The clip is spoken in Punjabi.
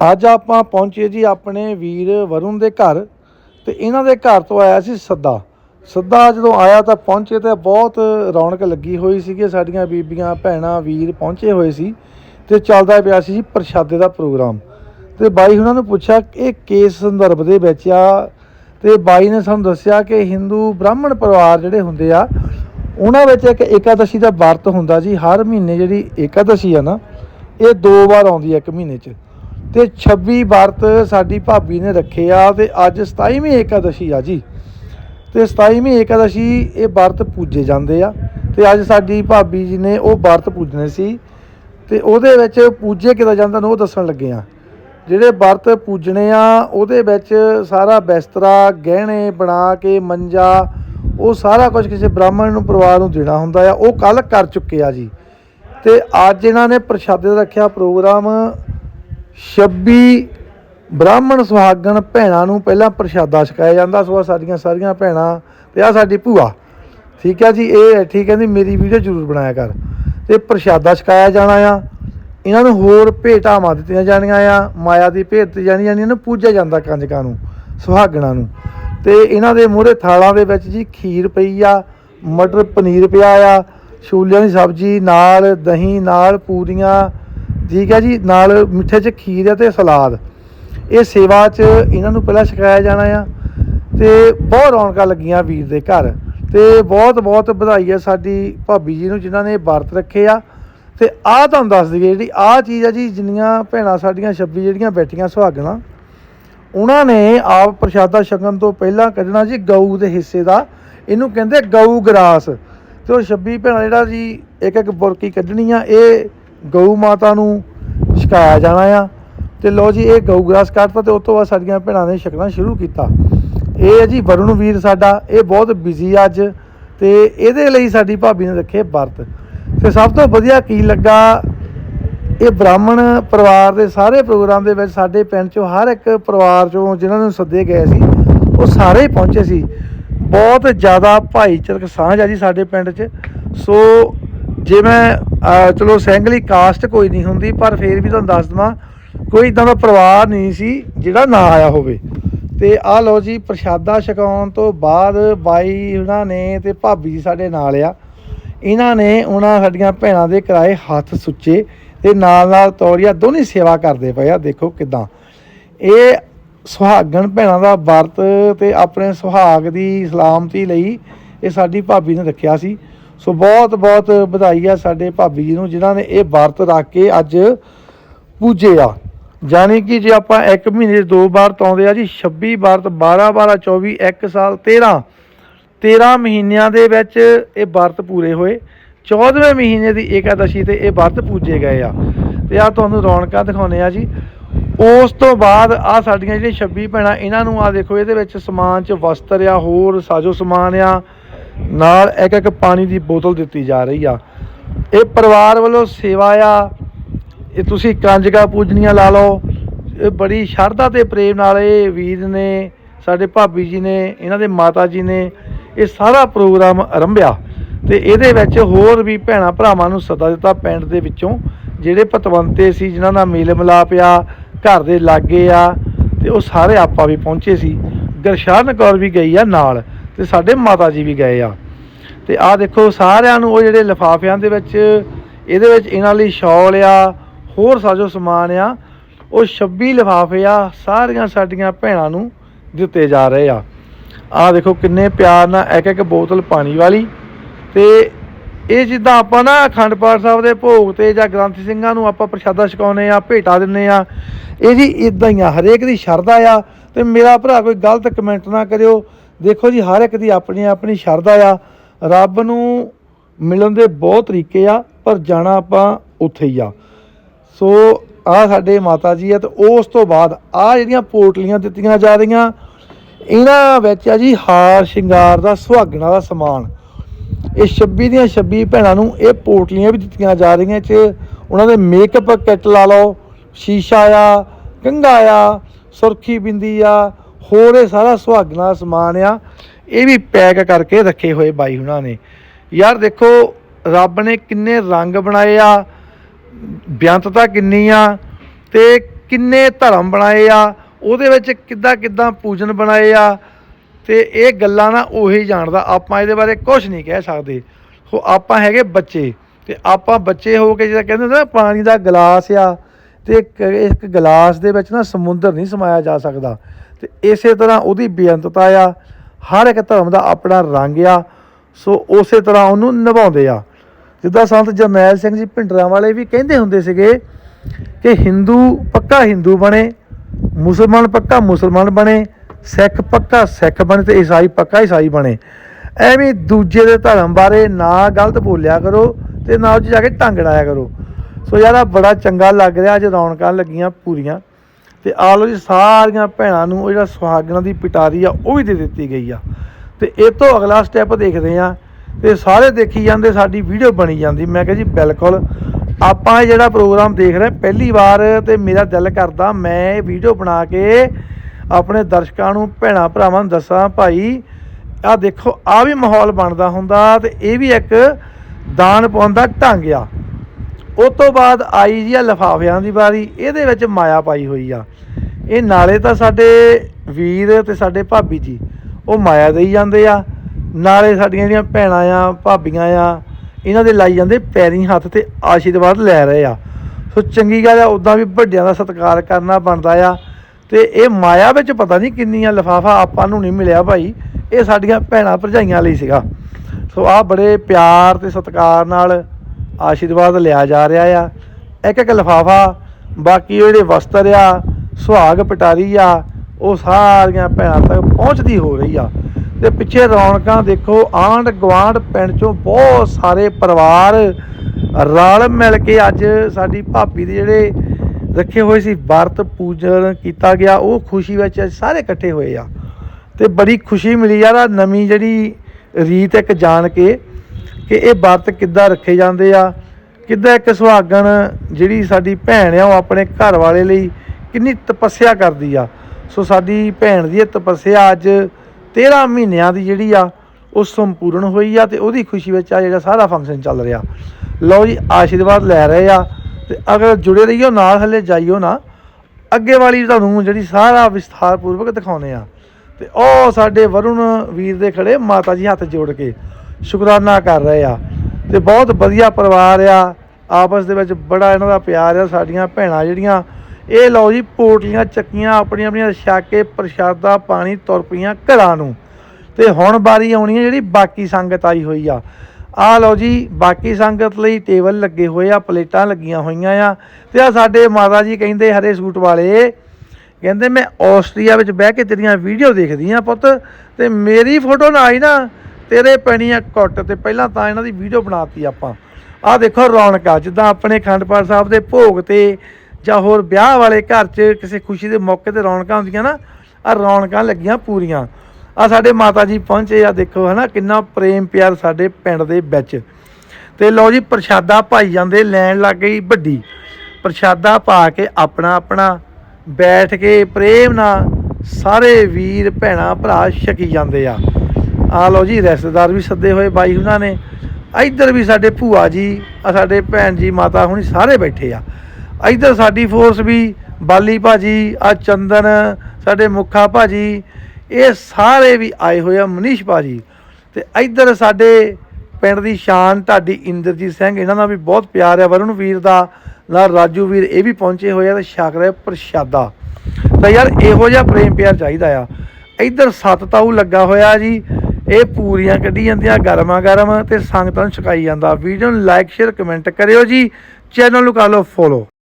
ਅੱਜ ਆਪਾਂ ਪਹੁੰਚੇ ਜੀ ਆਪਣੇ ਵੀਰ ਵਰੁਣ ਦੇ ਘਰ ਤੇ ਇਹਨਾਂ ਦੇ ਘਰ ਤੋਂ ਆਇਆ ਸੀ ਸੱਦਾ। ਸੱਦਾ ਜਦੋਂ ਆਇਆ ਤਾਂ ਪਹੁੰਚੇ ਤੇ ਬਹੁਤ ਰੌਣਕ ਲੱਗੀ ਹੋਈ ਸੀਗੀ, ਸਾਡੀਆਂ ਬੀਬੀਆਂ, ਭੈਣਾਂ, ਵੀਰ ਪਹੁੰਚੇ ਹੋਏ ਸੀ ਤੇ ਚੱਲਦਾ ਪਿਆ ਸੀ ਜੀ ਪ੍ਰਸ਼ਾਦੇ ਦਾ ਪ੍ਰੋਗਰਾਮ। ਤੇ ਬਾਈ ਉਹਨਾਂ ਨੂੰ ਪੁੱਛਿਆ ਇਹ ਕਿਸ ਸੰਦਰਭ ਦੇ ਵਿੱਚ ਆ ਤੇ ਬਾਈ ਨੇ ਸਾਨੂੰ ਦੱਸਿਆ ਕਿ ਹਿੰਦੂ ਬ੍ਰਾਹਮਣ ਪਰਿਵਾਰ ਜਿਹੜੇ ਹੁੰਦੇ ਆ, ਉਹਨਾਂ ਵਿੱਚ ਇੱਕ ਏਕਾਦਸ਼ੀ ਦਾ ਵਰਤ ਹੁੰਦਾ ਜੀ। ਹਰ ਮਹੀਨੇ ਜਿਹੜੀ ਏਕਾਦਸ਼ੀ ਆ ਨਾ, ਇਹ ਦੋ ਵਾਰ ਆਉਂਦੀ ਹੈ ਇੱਕ ਮਹੀਨੇ 'ਚ। ਤੇ 26 ਵਰਤ ਸਾਡੀ ਭਾਬੀ ਨੇ ਰੱਖੇ ਆ ਤੇ ਅੱਜ 27ਵੀਂ ਏਕਾਦਸ਼ੀ ਆ ਜੀ। ਤੇ 27ਵੀਂ ਏਕਾਦਸ਼ੀ ਇਹ ਵਰਤ ਪੂਜੇ ਜਾਂਦੇ ਆ ਤੇ ਅੱਜ ਸਾਡੀ ਭਾਬੀ ਜੀ ਨੇ ਉਹ ਵਰਤ ਪੂਜਨੇ ਸੀ ਤੇ ਉਹਦੇ ਵਿੱਚ ਪੂਜੇ ਕਿਦਾਂ ਜਾਂਦਾ ਨੂੰ ਉਹ ਦੱਸਣ ਲੱਗੇ ਆ। ਜਿਹੜੇ ਵਰਤ ਪੂਜਣੇ ਆ, ਉਹਦੇ ਵਿੱਚ ਸਾਰਾ ਬਿਸਤਰਾ, ਗਹਿਣੇ ਬਣਾ ਕੇ, ਮੰਜਾ, ਉਹ ਸਾਰਾ ਕੁਝ ਕਿਸੇ ਬ੍ਰਾਹਮਣ ਨੂੰ, ਪਰਿਵਾਰ ਨੂੰ ਦੇਣਾ ਹੁੰਦਾ ਆ, ਉਹ ਕੱਲ ਕਰ ਚੁੱਕੇ ਆ ਜੀ। ਤੇ ਅੱਜ ਇਹਨਾਂ ਨੇ ਪ੍ਰਸ਼ਾਦੇ ਦਾ ਰੱਖਿਆ ਪ੍ਰੋਗਰਾਮ 26 ਬ੍ਰਾਹਮਣ ਸੁਹਾਗਣ ਭੈਣਾਂ ਨੂੰ ਪਹਿਲਾਂ ਪ੍ਰਸ਼ਾਦਾ ਛਕਾਇਆ ਜਾਂਦਾ ਸੋ ਸਾਡੀਆਂ ਸਾਰੀਆਂ ਭੈਣਾਂ ਤੇ ਆ ਸਾਡੀ ਭੂਆ। ਠੀਕ ਹੈ ਜੀ, ਇਹ ਹੈ, ਠੀਕ ਕਹਿੰਦੀ ਮੇਰੀ ਵੀਡੀਓ ਜ਼ਰੂਰ ਬਣਾਇਆ ਕਰ। ਤੇ ਪ੍ਰਸ਼ਾਦਾ ਛਕਾਇਆ ਜਾਣਾ ਆ। ਇਹਨਾਂ ਨੂੰ ਹੋਰ ਭੇਟਾਵਾਂ ਦਿੱਤੀਆਂ ਜਾਣੀਆਂ ਆ, ਮਾਇਆ ਦੀ ਭੇਟ ਦਿੱਤੀ ਜਾਣੀ ਜਾਣੀ ਇਹਨੂੰ ਪੂਜਿਆ ਜਾਂਦਾ ਕੰਜਕਾਂ ਨੂੰ, ਸੁਹਾਗਣਾਂ ਨੂੰ। ਤੇ ਇਹਨਾਂ ਦੇ ਮੂਹਰੇ ਥਾਲਾਂ ਦੇ ਵਿੱਚ ਜੀ ਖੀਰ ਪਈ ਆ, ਮਟਰ ਪਨੀਰ ਪਿਆ ਆ, ਛੋਲਿਆਂ ਦੀ ਸਬਜ਼ੀ ਨਾਲ, ਦਹੀਂ ਨਾਲ, ਪੂਰੀਆਂ ਠੀਕ ਹੈ ਜੀ, ਨਾਲ ਮਿੱਠੇ 'ਚ ਖੀਰ ਹੈ ਤੇ ਸਲਾਦ। ਇਹ ਸੇਵਾ 'ਚ ਇਹਨਾਂ ਨੂੰ ਪਹਿਲਾਂ ਛਕਾਇਆ ਜਾਣਾ ਆ ਤੇ ਬਹੁਤ ਰੌਣਕਾਂ ਲੱਗੀਆਂ ਵੀਰ ਦੇ ਘਰ। ਤੇ ਬਹੁਤ ਬਹੁਤ ਵਧਾਈ ਹੈ ਸਾਡੀ ਭਾਬੀ ਜੀ ਨੂੰ ਜਿਨ੍ਹਾਂ ਨੇ ਵਰਤ ਰੱਖੇ ਆ। ਤੇ ਆਹ ਤੁਹਾਨੂੰ ਦੱਸ ਦਈਏ ਜਿਹੜੀ ਆਹ ਚੀਜ਼ ਆ ਜੀ, ਜਿੰਨੀਆਂ ਭੈਣਾਂ ਸਾਡੀਆਂ 26 ਜਿਹੜੀਆਂ ਬੈਠੀਆਂ ਸੁਹਾਗਣਾ, ਉਹਨਾਂ ਨੇ ਆਪ ਪ੍ਰਸ਼ਾਦਾ ਛਕਣ ਤੋਂ ਪਹਿਲਾਂ ਕੱਢਣਾ ਜੀ ਗਊ ਦੇ ਹਿੱਸੇ ਦਾ। ਇਹਨੂੰ ਕਹਿੰਦੇ ਗਊ ਗਰਾਸ। ਤੇ ਉਹ 26 ਭੈਣਾਂ ਜਿਹੜਾ ਜੀ ਇੱਕ ਇੱਕ ਬੁਰਕੀ ਕੱਢਣੀ ਆ, ਇਹ ਗਊ ਮਾਤਾ ਨੂੰ ਛਕਾਇਆ ਜਾਣਾ ਆ। ਤੇ ਲੋ ਜੀ, ਇਹ ਗਊ ਗ੍ਰਾਸ ਕੱਟਤਾ ਤੇ ਉਸ ਤੋਂ ਬਾਅਦ ਸਾਡੀਆਂ ਭੈਣਾਂ ਨੇ ਛਕਣਾ ਸ਼ੁਰੂ ਕੀਤਾ। ਇਹ ਹੈ ਜੀ ਵਰੁਣ ਵੀਰ ਸਾਡਾ, ਇਹ ਬਹੁਤ ਬਿਜ਼ੀ ਅੱਜ ਤੇ ਇਹਦੇ ਲਈ ਸਾਡੀ ਭਾਬੀ ਨੇ ਰੱਖੇ ਵਰਤ। ਤੇ ਸਭ ਤੋਂ ਵਧੀਆ ਕੀ ਲੱਗਾ, ਇਹ ਬ੍ਰਾਹਮਣ ਪਰਿਵਾਰ ਦੇ ਸਾਰੇ ਪ੍ਰੋਗਰਾਮ ਦੇ ਵਿੱਚ ਸਾਡੇ ਪਿੰਡ ਚੋਂ ਹਰ ਇੱਕ ਪਰਿਵਾਰ ਚੋਂ ਜਿਨ੍ਹਾਂ ਨੂੰ ਸੱਦੇ ਗਏ ਸੀ, ਉਹ ਸਾਰੇ ਪਹੁੰਚੇ ਸੀ। ਬਹੁਤ ਜ਼ਿਆਦਾ ਭਾਈਚਾਰਕ ਸਾਂਝ ਆ ਜੀ ਸਾਡੇ ਪਿੰਡ 'ਚ। ਸੋ ਜੇ ਮੈਂ ਚਲੋ ਸੈਂਗਲੀ ਕਾਸਟ ਕੋਈ ਨਹੀਂ ਹੁੰਦੀ, ਪਰ ਫੇਰ ਵੀ ਤੁਹਾਨੂੰ ਦੱਸ ਦਵਾਂ, ਕੋਈ ਇਦਾਂ ਦਾ ਪਰਿਵਾਰ ਨਹੀਂ ਸੀ ਜਿਹੜਾ ਨਾ ਆਇਆ ਹੋਵੇ। ਤੇ ਆ ਲਓ ਜੀ, ਪ੍ਰਸ਼ਾਦਾ ਛਕਾਉਣ ਤੋਂ ਬਾਅਦ ਬਾਈ ਉਹਨਾਂ ਨੇ ਤੇ ਭਾਬੀ ਜੀ ਸਾਡੇ ਨਾਲ ਆ। ਇਹਨਾਂ ਨੇ ਉਹਨਾਂ ਸਾਡੀਆਂ ਭੈਣਾਂ ਦੇ ਕਰਾਏ ਹੱਥ ਸੁੱਚੇ ਤੇ ਨਾਲ ਨਾਲ ਤੌੜੀਆ ਦੋਨੇ ਸੇਵਾ ਕਰਦੇ ਪਏ ਆ, ਦੇਖੋ ਕਿਦਾਂ। ਇਹ ਸੁਹਾਗਣ ਭੈਣਾਂ ਦਾ ਵਰਤ ਤੇ ਆਪਣੇ ਸੁਹਾਗ ਦੀ ਸਲਾਮਤੀ ਲਈ ਇਹ ਸਾਡੀ ਭਾਬੀ ਨੇ ਰੱਖਿਆ ਸੀ। ਸੋ ਬਹੁਤ ਬਹੁਤ ਵਧਾਈ ਆ ਸਾਡੇ ਭਾਬੀ ਜੀ ਨੂੰ, ਜਿਨ੍ਹਾਂ ਨੇ ਇਹ ਵਰਤ ਰੱਖ ਕੇ ਅੱਜ ਪੂਜੇ ਆ। ਜਾਣੀ ਕਿ ਜੇ ਆਪਾਂ ਇੱਕ ਮਹੀਨੇ 'ਚ ਦੋ ਵਾਰ ਤਾਉਂਦੇ ਆ ਜੀ 26 ਵਰਤ 12 12 24 1 ਸਾਲ 13 13 ਮਹੀਨਿਆਂ ਦੇ ਵਿੱਚ ਇਹ ਵਰਤ ਪੂਰੇ ਹੋਏ। 14ਵੇਂ ਮਹੀਨੇ ਦੀ ਏਕਾਦਸ਼ੀ ਤੇ ਇਹ ਵਰਤ ਪੂਜੇ ਗਏ ਆ। ਤੇ ਆ ਤੁਹਾਨੂੰ ਰੌਣਕਾਂ ਦਿਖਾਉਨੇ ਆ ਜੀ। ਉਸ ਤੋਂ ਬਾਅਦ ਆ ਸਾਡੀਆਂ ਜਿਹੜੀਆਂ 26 ਭੈਣਾਂ, ਇਹਨਾਂ ਨੂੰ ਆ ਦੇਖੋ, ਇਹਦੇ ਵਿੱਚ ਸਮਾਨ ਚ ਵਸਤਰ ਆ, ਹੋਰ ਸਾਜੋ ਸਮਾਨ ਆ। ਨਾਲ ਇੱਕ ਇੱਕ ਪਾਣੀ ਦੀ ਬੋਤਲ ਦਿੱਤੀ ਜਾ ਰਹੀ ਆ। ਇਹ ਪਰਿਵਾਰ ਵੱਲੋਂ ਸੇਵਾ ਆ। ਇਹ ਤੁਸੀਂ ਕੰਜਕਾ ਪੂਜਨੀਆਂ ਲਾ ਲਓ। ਇਹ ਬੜੀ ਸ਼ਰਧਾ ਤੇ ਪ੍ਰੇਮ ਨਾਲ ਇਹ ਵੀਰ ਨੇ, ਸਾਡੇ ਭਾਬੀ ਜੀ ਨੇ, ਇਹਨਾਂ ਦੇ ਮਾਤਾ ਜੀ ਨੇ ਇਹ ਸਾਰਾ ਪ੍ਰੋਗਰਾਮ ਆਰੰਭਿਆ। ਤੇ ਇਹਦੇ ਵਿੱਚ ਹੋਰ ਵੀ ਭੈਣਾ ਭਰਾਵਾਂ ਨੂੰ ਸੱਦਾ ਦਿੱਤਾ ਪਿੰਡ ਦੇ ਵਿੱਚੋਂ, ਜਿਹੜੇ ਪਤਵੰਤੇ ਸੀ, ਜਿਨ੍ਹਾਂ ਦਾ ਮੇਲ ਮਿਲਾਪ ਆ, ਘਰ ਦੇ ਲਾਗੇ ਆ, ਤੇ ਉਹ ਸਾਰੇ ਆਪਾਂ ਵੀ ਪਹੁੰਚੇ ਸੀ। ਗਰਸ਼ਰਨ ਕੌਰ ਵੀ ਗਈ ਆ ਨਾਲ। ਤੇ ਸਾਡੇ ਮਾਤਾ ਜੀ ਵੀ ਗਏ ਆ। ਤੇ ਆਹ ਦੇਖੋ ਸਾਰਿਆਂ ਨੂੰ ਉਹ ਜਿਹੜੇ ਲਿਫਾਫਿਆਂ ਦੇ ਵਿੱਚ, ਇਹਦੇ ਵਿੱਚ ਇਹਨਾਂ ਲਈ ਸ਼ਾਲ ਆ, ਹੋਰ ਸਾਜੋ ਸਮਾਨ ਆ, ਉਹ 26 ਲਿਫਾਫੇ ਆ, ਸਾਰੀਆਂ ਸਾਡੀਆਂ ਭੈਣਾਂ ਨੂੰ ਦਿੱਤੇ ਜਾ ਰਹੇ ਆ। ਆਹ ਦੇਖੋ ਕਿੰਨੇ ਪਿਆਰ ਨਾਲ ਇੱਕ ਇੱਕ ਬੋਤਲ ਪਾਣੀ ਵਾਲੀ। ਤੇ ਇਹ ਜਿੱਦਾਂ ਆਪਾਂ ਨਾ ਅਖੰਡ ਪਾਠ ਸਾਹਿਬ ਦੇ ਭੋਗ ਤੇ ਜਾਂ ਗ੍ਰੰਥੀ ਸਿੰਘਾਂ ਨੂੰ ਆਪਾਂ ਪ੍ਰਸ਼ਾਦਾ ਛਕਾਉਨੇ ਆ, ਭੇਟਾ ਦਿੰਨੇ ਆ, ਇਹ ਜੀ ਇਦਾਂ ਹੀ ਆ, ਹਰੇਕ ਦੀ ਸ਼ਰਧਾ ਆ। ਤੇ ਮੇਰਾ ਭਰਾ ਕੋਈ ਗਲਤ ਕਮੈਂਟ ਨਾ ਕਰਿਓ। ਦੇਖੋ ਜੀ, ਹਰ ਇੱਕ ਦੀ ਆਪਣੀ ਆਪਣੀ ਸ਼ਰਧਾ ਆ। ਰੱਬ ਨੂੰ ਮਿਲਣ ਦੇ ਬਹੁਤ ਤਰੀਕੇ ਆ, ਪਰ ਜਾਣਾ ਆਪਾਂ ਉੱਥੇ ਹੀ ਆ। ਸੋ ਆ ਸਾਡੇ ਮਾਤਾ ਜੀ ਆ ਤੇ ਉਸ ਤੋਂ ਬਾਅਦ ਆ ਜਿਹੜੀਆਂ ਪੋਟਲੀਆਂ ਦਿੱਤੀਆਂ ਜਾ ਰਹੀਆਂ, ਇਹਨਾਂ ਵਿੱਚ ਆ ਜੀ ਹਾਰ, ਸ਼ਿੰਗਾਰ ਦਾ, ਸੁਹਾਗਣਾ ਦਾ ਸਮਾਨ। ਇਹ 26 ਦੀਆਂ 26 ਭੈਣਾਂ ਨੂੰ ਇਹ ਪੋਟਲੀਆਂ ਵੀ ਦਿੱਤੀਆਂ ਜਾ ਰਹੀਆਂ ਚ ਉਹਨਾਂ ਦੇ ਮੇਕਅਪ ਕਿੱਟ ਲਾ ਲਓ। ਸ਼ੀਸ਼ਾ ਆ, ਕੰਘਾ ਆ, ਸੁਰਖੀ ਬਿੰਦੀ ਆ ਹੋਰ ਇਹ ਸਾਰਾ ਸੁਹਾਗਣਾ ਸਮਾਨ ਆ। ਇਹ ਵੀ ਪੈਕ ਕਰਕੇ ਰੱਖੇ ਹੋਏ ਬਾਈ ਹੁਣਾਂ ਨੇ। ਯਾਰ ਦੇਖੋ, ਰੱਬ ਨੇ ਕਿੰਨੇ ਰੰਗ ਬਣਾਏ ਆ ਬੇਅੰਤਤਾ ਕਿੰਨੀ ਆ ਤੇ ਕਿੰਨੇ ਧਰਮ ਬਣਾਏ ਆ, ਉਹਦੇ ਵਿੱਚ ਕਿੱਦਾਂ ਕਿੱਦਾਂ ਪੂਜਨ ਬਣਾਏ ਆ ਤੇ ਇਹ ਗੱਲਾਂ ਨਾ ਉਹੀ ਜਾਣਦਾ। ਆਪਾਂ ਇਹਦੇ ਬਾਰੇ ਕੁਝ ਨਹੀਂ ਕਹਿ ਸਕਦੇ। ਸੋ ਆਪਾਂ ਹੈਗੇ ਬੱਚੇ ਤੇ ਆਪਾਂ ਬੱਚੇ ਹੋ ਕੇ ਜਿਹੜਾ ਕਹਿੰਦੇ ਨਾ, ਪਾਣੀ ਦਾ ਗਲਾਸ ਆ ਤੇ ਇੱਕ ਇੱਕ ਗਲਾਸ ਦੇ ਵਿੱਚ ਨਾ ਸਮੁੰਦਰ ਨਹੀਂ ਸਮਾਇਆ ਜਾ ਸਕਦਾ। ਤੇ ਇਸੇ ਤਰ੍ਹਾਂ ਉਹਦੀ ਬੇਅੰਤਤਾ ਆ, ਹਰ ਇੱਕ ਧਰਮ ਦਾ ਆਪਣਾ ਰੰਗ ਆ, ਸੋ ਉਸੇ ਤਰ੍ਹਾਂ ਉਹਨੂੰ ਨਿਭਾਉਂਦੇ ਆ। ਜਿੱਦਾਂ ਸੰਤ ਜਰਨੈਲ ਸਿੰਘ ਜੀ ਭਿੰਡਰਾਂ ਵਾਲੇ ਵੀ ਕਹਿੰਦੇ ਹੁੰਦੇ ਸੀਗੇ ਕਿ ਹਿੰਦੂ ਪੱਕਾ ਹਿੰਦੂ ਬਣੇ, ਮੁਸਲਮਾਨ ਪੱਕਾ ਮੁਸਲਮਾਨ ਬਣੇ, ਸਿੱਖ ਪੱਕਾ ਸਿੱਖ ਬਣੇ ਤੇ ਈਸਾਈ ਪੱਕਾ ਈਸਾਈ ਬਣੇ। ਐਵੇਂ ਦੂਜੇ ਦੇ ਧਰਮ ਬਾਰੇ ਨਾ ਗਲਤ ਬੋਲਿਆ ਕਰੋ ਤੇ ਨਾ ਉਹ 'ਚ ਜਾ ਕੇ ਢੰਗ ਅੜਾਇਆ ਕਰੋ। ਸੋ ਯਾਰ ਆ ਬੜਾ ਚੰਗਾ ਲੱਗ ਰਿਹਾ, ਅੱਜ ਰੌਣਕਾਂ ਲੱਗੀਆਂ ਪੂਰੀਆਂ। ਤੇ ਆ ਲੋ ਜੀ, ਸਾਰੀਆਂ ਭੈਣਾਂ ਨੂੰ ਉਹ ਜਿਹੜਾ ਸੁਹਾਗਣਾ ਦੀ ਪਿਟਾਰੀ ਆ, ਉਹ ਵੀ ਦੇ ਦਿੱਤੀ ਗਈ ਆ। ਤੇ ਇਹ ਤੋਂ ਅਗਲਾ ਸਟੈਪ ਦੇਖਦੇ ਆ, ਤੇ ਸਾਰੇ ਦੇਖੀ ਜਾਂਦੇ, ਸਾਡੀ ਵੀਡੀਓ ਬਣੀ ਜਾਂਦੀ। ਮੈਂ ਕਿਹਾ ਜੀ, ਬਿਲਕੁਲ। ਆਪਾਂ ਇਹ ਜਿਹੜਾ ਪ੍ਰੋਗਰਾਮ ਦੇਖ ਰਹੇ, ਪਹਿਲੀ ਵਾਰ ਤੇ ਮੇਰਾ ਦਿਲ ਕਰਦਾ ਮੈਂ ਇਹ ਵੀਡੀਓ ਬਣਾ ਕੇ ਆਪਣੇ ਦਰਸ਼ਕਾਂ ਨੂੰ, ਭੈਣਾਂ ਭਰਾਵਾਂ ਨੂੰ ਦੱਸਾਂ, ਭਾਈ ਆ ਦੇਖੋ ਆ ਵੀ ਮਾਹੌਲ ਬਣਦਾ ਹੁੰਦਾ ਤੇ ਇਹ ਵੀ ਇੱਕ ਦਾਨ ਪਾਉਣ ਦਾ ਢੰਗ ਆ। ਉਸ ਤੋਂ ਬਾਅਦ ਆਈ ਜੀ ਆ ਲਫਾਫਿਆਂ ਦੀ ਵਾਰੀ, ਇਹਦੇ ਵਿੱਚ ਮਾਇਆ ਪਾਈ ਹੋਈ ਆ। ਇਹ ਨਾਲੇ ਤਾਂ ਸਾਡੇ ਵੀਰ ਤੇ ਸਾਡੇ ਭਾਬੀ ਜੀ, ਉਹ ਮਾਇਆ ਦੇਈ ਜਾਂਦੇ ਆ। ਨਾਲੇ ਸਾਡੀਆਂ ਜਿਹੜੀਆਂ ਭੈਣਾਂ ਆ, ਭਾਬੀਆਂ ਆ, ਇਹਨਾਂ ਦੇ ਲਾਈ ਜਾਂਦੇ ਪੈਰੀਂ ਹੱਥ ਤੇ ਆਸ਼ੀਰਵਾਦ ਲੈ ਰਹੇ ਆ। ਸੋ ਚੰਗੀ ਗੱਲ ਆ ਉਦਾਂ ਵੀ ਵੱਡਿਆਂ ਦਾ ਸਤਿਕਾਰ ਕਰਨਾ ਬਣਦਾ ਆ। ਤੇ ਇਹ ਮਾਇਆ ਵਿੱਚ ਪਤਾ ਨਹੀਂ ਕਿੰਨੀਆਂ ਲਫਾਫਾ ਆਪਾਂ ਨੂੰ ਨਹੀਂ ਮਿਲਿਆ ਭਾਈ, ਇਹ ਸਾਡੀਆਂ ਭੈਣਾਂ ਭਰਜਾਈਆਂ ਲਈ ਸੀਗਾ। ਸੋ ਆ ਬੜੇ ਪਿਆਰ ਤੇ ਸਤਿਕਾਰ ਨਾਲ ਆਸ਼ੀਰਵਾਦ ਲਿਆ ਜਾ ਰਿਹਾ ਆ। ਇੱਕ ਇੱਕ ਲਫਾਫਾ, ਬਾਕੀ ਜਿਹੜੇ ਵਸਤਰ ਆ, ਸੁਹਾਗ ਪਟਾਰੀ ਆ, ਉਹ ਸਾਰੀਆਂ ਭੈਣਾਂ ਤੱਕ ਪਹੁੰਚਦੀ ਹੋ ਰਹੀ ਆ। ਤੇ ਪਿੱਛੇ ਰੌਣਕਾਂ ਦੇਖੋ, ਆਂਢ ਗੁਆਂਢ ਪਿੰਡ ਚੋਂ ਬਹੁਤ ਸਾਰੇ ਪਰਿਵਾਰ ਰਲ ਮਿਲ ਕੇ ਅੱਜ ਸਾਡੀ ਭਾਬੀ ਦੇ ਜਿਹੜੇ ਰੱਖੇ ਹੋਏ ਸੀ, ਵਰਤ ਪੂਜਨ ਕੀਤਾ ਗਿਆ, ਉਹ ਖੁਸ਼ੀ ਵਿੱਚ ਅੱਜ ਸਾਰੇ ਇਕੱਠੇ ਹੋਏ ਆ। ਤੇ ਬੜੀ ਖੁਸ਼ੀ ਮਿਲੀ ਯਾਰ, ਆਹ ਨਵੀਂ ਜਿਹੜੀ ਰੀਤ ਇੱਕ ਜਾਣ ਕੇ ਕਿ ਇਹ ਵਰਤ ਕਿੱਦਾਂ ਰੱਖੇ ਜਾਂਦੇ ਆ? ਕਿੱਦਾਂ ਇੱਕ ਸੁਹਾਗਣ ਜਿਹੜੀ ਸਾਡੀ ਭੈਣ ਆ, ਉਹ ਆਪਣੇ ਘਰ ਵਾਲੇ ਲਈ ਕਿੰਨੀ ਤਪੱਸਿਆ ਕਰਦੀ ਆ? ਸੋ ਸਾਡੀ ਭੈਣ ਦੀ ਇਹ ਤਪੱਸਿਆ ਅੱਜ 13 ਮਹੀਨਿਆਂ ਦੀ ਜਿਹੜੀ ਆ, ਉਹ ਸੰਪੂਰਨ ਹੋਈ ਆ ਤੇ ਉਹਦੀ ਖੁਸ਼ੀ ਵਿੱਚ ਆ ਜਿਹੜਾ ਸਾਰਾ ਫੰਕਸ਼ਨ ਚੱਲ ਰਿਹਾ। ਲਓ ਜੀ, ਆਸ਼ੀਰਵਾਦ ਲੈ ਰਹੇ ਆ ਤੇ ਅਗਰ ਜੁੜੇ ਰਹੀਓ ਨਾਲ, ਹਲੇ ਜਾਈਓ ਨਾ, ਅੱਗੇ ਵਾਲੀ ਤੁਹਾਨੂੰ ਜਿਹੜੀ ਸਾਰਾ ਵਿਸਥਾਰ ਪੂਰਵਕ ਦਿਖਾਉਨੇ ਆ। ਤੇ ਉਹ ਸਾਡੇ ਵਰੁਣ ਵੀਰ ਦੇ ਖੜੇ ਮਾਤਾ ਜੀ ਹੱਥ ਜੋੜ ਕੇ। ਸ਼ੁਕਰਾਨਾ ਕਰ ਰਹੇ ਆ। ਤੇ ਬਹੁਤ ਵਧੀਆ ਪਰਿਵਾਰ ਆ। ਆਪਸ ਦੇ ਵਿੱਚ ਬੜਾ ਇਹਨਾਂ ਦਾ ਪਿਆਰ ਆ, ਸਾਡੀਆਂ ਭੈਣਾਂ ਜਿਹੜੀਆਂ। ਇਹ ਲਓ ਜੀ, ਪੋਟਲੀਆਂ, ਚੱਕੀਆਂ ਆਪਣੀਆਂ ਆਪਣੀਆਂ ਛਕ, ਪ੍ਰਸ਼ਾਦਾ, ਪਾਣੀ ਤੁਰ ਪਈਆਂ ਘਰਾਂ ਨੂੰ। ਤੇ ਹੁਣ ਬਾਰੀ ਆਉਣੀ ਹੈ ਜਿਹੜੀ ਬਾਕੀ ਸੰਗਤ ਆਈ ਹੋਈ ਆ। ਆ ਲਓ ਜੀ, ਬਾਕੀ ਸੰਗਤ ਲਈ ਟੇਬਲ ਲੱਗੇ ਹੋਏ ਆ, ਪਲੇਟਾਂ ਲੱਗੀਆਂ ਹੋਈਆਂ ਆ। ਤੇ ਆ ਸਾਡੇ ਮਾਤਾ ਜੀ ਕਹਿੰਦੇ ਹਰੇ ਸੂਟ ਵਾਲੇ, ਕਹਿੰਦੇ ਮੈਂ ਆਸਟਰੀਆ ਵਿੱਚ ਬਹਿ ਕੇ ਤੇਰੀਆਂ ਵੀਡੀਓ ਦੇਖਦੀ ਆ ਪੁੱਤ, ਤੇ ਮੇਰੀ ਫੋਟੋ ਨਾ ਆਈ ਨਾ। ਤੇਰੇ ਪੈਣੀ ਆ ਕੁੱਟ ਤੇ ਪਹਿਲਾਂ ਤਾਂ ਇਹਨਾਂ ਦੀ ਵੀਡੀਓ ਬਣਾਤੀ ਆਪਾਂ। ਆਹ ਦੇਖੋ ਰੌਣਕਾਂ ਜਿੱਦਾਂ ਆਪਣੇ ਖੰਡਪਾਲ ਸਾਹਿਬ ਦੇ ਭੋਗ ਤੇ ਜਾਂ ਹੋਰ ਵਿਆਹ ਵਾਲੇ ਘਰ 'ਚ ਕਿਸੇ ਖੁਸ਼ੀ ਦੇ ਮੌਕੇ ਤੇ ਰੌਣਕਾਂ ਹੁੰਦੀਆਂ ਨਾ ਆ ਰੌਣਕਾਂ ਲੱਗੀਆਂ ਪੂਰੀਆਂ। ਆ ਸਾਡੇ ਮਾਤਾ ਜੀ ਪਹੁੰਚੇ ਆ ਦੇਖੋ ਹਨਾ, ਕਿੰਨਾ ਪ੍ਰੇਮ ਪਿਆਰ ਸਾਡੇ ਪਿੰਡ ਦੇ ਵਿੱਚ। ਤੇ ਲਓ ਜੀ, ਪ੍ਰਸ਼ਾਦਾ ਪਾਈ ਜਾਂਦੇ, ਲੈਣ ਲੱਗ ਗਈ ਵੱਡੀ। ਪ੍ਰਸ਼ਾਦਾ ਪਾ ਕੇ ਆਪਣਾ ਆਪਣਾ ਬੈਠ ਕੇ ਪ੍ਰੇਮ ਨਾਲ ਸਾਰੇ ਵੀਰ, ਭੈਣਾਂ, ਭਰਾ ਛਕੀ ਜਾਂਦੇ ਆ। ਆ ਲਓ ਜੀ, ਰਿਸ਼ਤੇਦਾਰ ਵੀ ਸੱਦੇ ਹੋਏ ਬਾਈ ਉਹਨਾਂ ਨੇ। ਇੱਧਰ ਵੀ ਸਾਡੇ ਭੂਆ ਜੀ ਆ ਸਾਡੇ ਭੈਣ ਜੀ ਮਾਤਾ ਹੁਣੀ ਸਾਰੇ ਬੈਠੇ ਆ। ਇੱਧਰ ਸਾਡੀ ਫੋਰਸ ਵੀ, ਬਾਲੀ ਭਾਜੀ ਆ ਚੰਦਨ, ਸਾਡੇ ਮੁੱਖਾ ਭਾਜੀ, ਇਹ ਸਾਰੇ ਵੀ ਆਏ ਹੋਏ ਆ, ਮਨੀਸ਼ ਭਾਜੀ। ਤੇ ਇੱਧਰ ਸਾਡੇ ਪਿੰਡ ਦੀ ਸ਼ਾਨ, ਢਾਡੀ ਇੰਦਰਜੀਤ ਸਿੰਘ, ਇਹਨਾਂ ਦਾ ਵੀ ਬਹੁਤ ਪਿਆਰ ਹੈ ਵਰੁਣ ਵੀਰ ਦਾ, ਨਾਲ ਰਾਜੂ ਵੀਰ, ਇਹ ਵੀ ਪਹੁੰਚੇ ਹੋਏ ਆ ਤੇ ਛਕ ਪ੍ਰਸ਼ਾਦਾ। ਤਾਂ ਯਾਰ ਇਹੋ ਜਿਹਾ ਪ੍ਰੇਮ ਪਿਆਰ ਚਾਹੀਦਾ ਆ। ਇੱਧਰ ਸੱਤ ਤਾਊ ਲੱਗਾ ਹੋਇਆ ਜੀ ਇਹ ਪੂਰੀਆਂ ਕੱਢੀ ਜਾਂਦੀਆਂ, ਗਰਮਾ ਗਰਮ ਤੇ ਸੰਗਤਾਂ ਨੂੰ ਛਕਾਈ ਜਾਂਦਾ। ਵੀਡੀਓ ਨੂੰ ਲਾਈਕ ਸ਼ੇਅਰ ਕਮੈਂਟ ਕਰਿਓ ਜੀ। ਚੈਨਲ ਨੂੰ ਕਰ ਲਓ ਫੋਲੋ